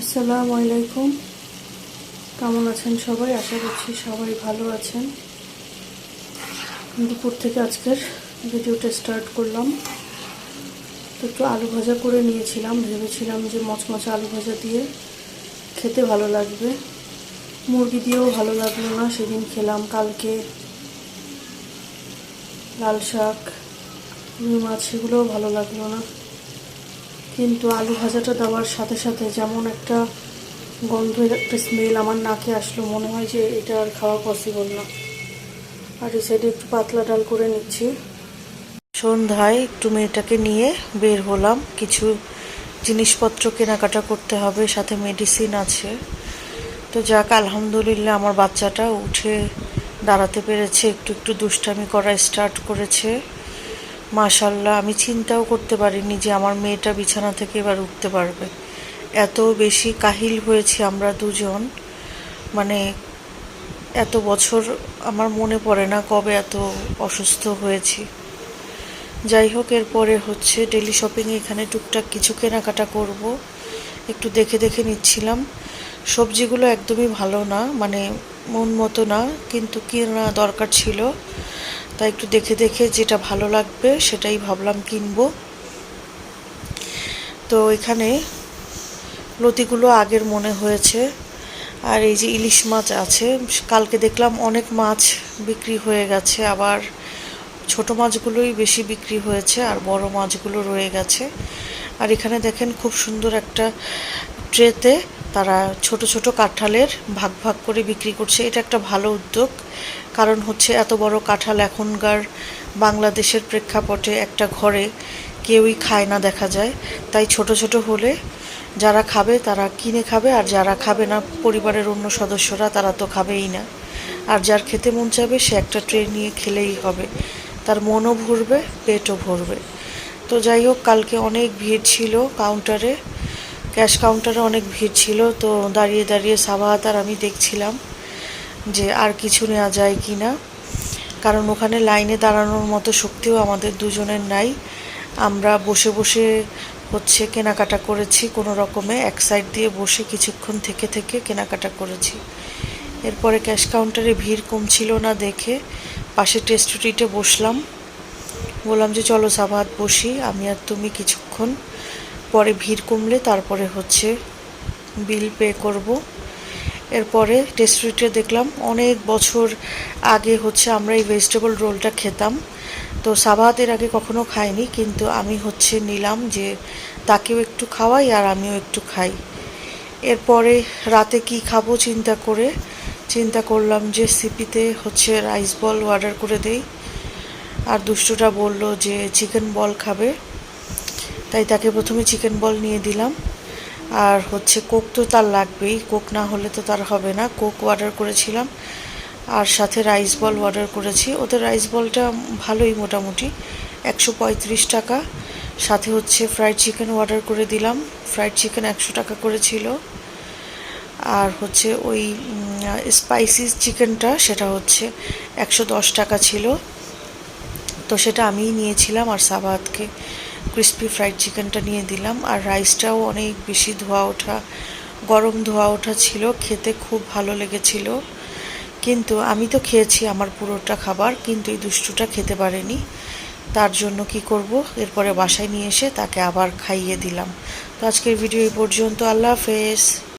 আসসালামু আলাইকুম। কেমন আছেন সবাই? আশা করছি সবাই ভালো আছেন। দুপুর থেকে আজকের ভিডিওটা স্টার্ট করলাম। তো একটু আলু ভাজা করে নিয়েছিলাম। ভেবেছিলাম যে মচমচে আলু ভাজা দিয়ে খেতে ভালো লাগবে। মুরগি দিয়েও ভালো লাগল না, সেদিন খেলাম কালকে। লাল শাক, রুই মাছ, সেগুলোও ভালো লাগল না। কিন্তু আলু ভাজাটা দেওয়ার সাথে সাথে যেমন একটা গন্ধের একটা স্মেল আমার নাকে আসলো, মনে হয় যে এটা আর খাওয়া পসিবল না। আর এই সাইডে একটু পাতলা ডাল করে নিচ্ছি। সন্ধ্যায় একটু মেয়েটাকে নিয়ে বের হলাম। কিছু জিনিসপত্র কেনাকাটা করতে হবে, সাথে মেডিসিন আছে। তো যাক, আলহামদুলিল্লাহ আমার বাচ্চাটা উঠে দাঁড়াতে পেরেছে, একটু একটু দুষ্টামি করা স্টার্ট করেছে। মাশাল্লাহ, আমি চিন্তাও করতে পারিনি যে আমার মেয়েটা বিছানা থেকে এবার উঠতে পারবে। এত বেশি কাহিল হয়েছি আমরা দুজন। মানে এত বছর আমার মনে পড়ে না কবে এত অসুস্থ হয়েছি। যাই হোক, এরপরে হচ্ছে ডেলি শপিংয়ে এখানে টুকটাক কিছু কেনাকাটা করব। একটু দেখে দেখে নিচ্ছিলাম। সবজিগুলো একদমই ভালো না মানে মন মতো না, কিন্তু কেনা দরকার ছিল। তাই একটু দেখে দেখে যেটা ভালো লাগবে সেটাই ভাবলাম কিনবো। তো এখানে লতিগুলো আগের মনে হয়েছে। আর এই যে ইলিশ মাছ আছে, কালকে দেখলাম অনেক মাছ বিক্রি হয়ে গেছে। আবার ছোট মাছগুলোই বেশি বিক্রি হয়েছে আর বড় মাছগুলো রয়ে গেছে। আর এখানে দেখেন খুব সুন্দর একটা ট্রেতে তারা ছোট ছোট কাঁঠালের ভাগ ভাগ করে বিক্রি করছে। এটা একটা ভালো উদ্যোগ। কারণ হচ্ছে এত বড় কাঁঠাল এখনকার বাংলাদেশের প্রেক্ষাপটে একটা ঘরে কেউই খায় না দেখা যায়। তাই ছোট ছোট হলে যারা খাবে তারা কিনে খাবে, আর যারা খাবে না পরিবারের অন্য সদস্যরা তারা তো খাবেই না। আর যার খেতে মন চাবে সে একটা ট্রে নিয়ে খেলেই হবে। তার মনও ভরবে, পেটও ভরবে। তো যাই হোক, কালকে অনেক ভিড় ছিল কাউন্টারে ক্যাশ কাউন্টারে অনেক ভিড় ছিল, তো দাঁড়িয়ে দাঁড়িয়ে সাবাহাত আর আমি দেখছিলাম যে আর কিছু নেওয়া যায় কি না। কারণ ওখানে লাইনে দাঁড়ানোর মতো শক্তিও আমাদের দুজনের নাই। আমরা বসে বসে হচ্ছে কেনাকাটা করেছি কোনো রকমে, এক সাইড দিয়ে বসে কিছুক্ষণ থেকে থেকে কেনাকাটা করেছি। এরপরে ক্যাশ কাউন্টারে ভিড় কমছিল না দেখে পাশে টেস্টুটিতে বসলাম। বললাম যে, চলো সাবাহাত, বসি, আমি আর তুমি কিছুক্ষণ পরে ভিড় কমলে তারপরে হচ্ছে বিল পে করব। এরপরে টেস্টুরিটে দেখলাম, অনেক বছর আগে হচ্ছে আমরা এই ভেজিটেবল রোলটা খেতাম। তো সাবাহাত এর আগে কখনো খাইনি, কিন্তু আমি হচ্ছে নিলাম যে তাকেও একটু খাওয়াই আর আমিও একটু খাই। এরপরে রাতে কি খাব চিন্তা করে, চিন্তা করলাম যে সিপিতে হচ্ছে রাইস বল অর্ডার করে দেই। আর দুষ্টুটা বলল যে চিকেন বল খাবে। তাই তাকে প্রথমে চিকেন বল নিয়ে দিলাম। আর হচ্ছে কোক তো তার লাগবেই কোক না হলে তো তার হবে না। কোক অর্ডার করেছিলাম, আর সাথে রাইস বল অর্ডার করেছি। ওদের রাইস বলটা ভালোই মোটামুটি, একশো পঁয়ত্রিশ টাকা। সাথে হচ্ছে ফ্রাইড চিকেন অর্ডার করে দিলাম। ফ্রাইড চিকেন একশো টাকা করেছিল আর হচ্ছে ওই স্পাইসি চিকেনটা সেটা হচ্ছে একশো দশ টাকা ছিল। তো সেটা আমিই নিয়েছিলাম আর সাবাদকে ক্রিস্পি ফ্রাইড চিকেনটা নিয়ে দিলাম। আর রাইসটাও অনেক বেশি ধোয়া ওঠা, গরম ধোয়া ওঠা ছিল, খেতে খুব ভালো লেগেছিল। কিন্তু আমি তো খেয়েছি আমার পুরোটা খাবার, কিন্তু এই দুষ্টুটা খেতে পারেনি। তার জন্য কি করব? এরপরে বাসায় নিয়ে এসে তাকে আবার খাইয়ে দিলাম। তো আজকের ভিডিও এই পর্যন্ত। আল্লাহ হাফেজ।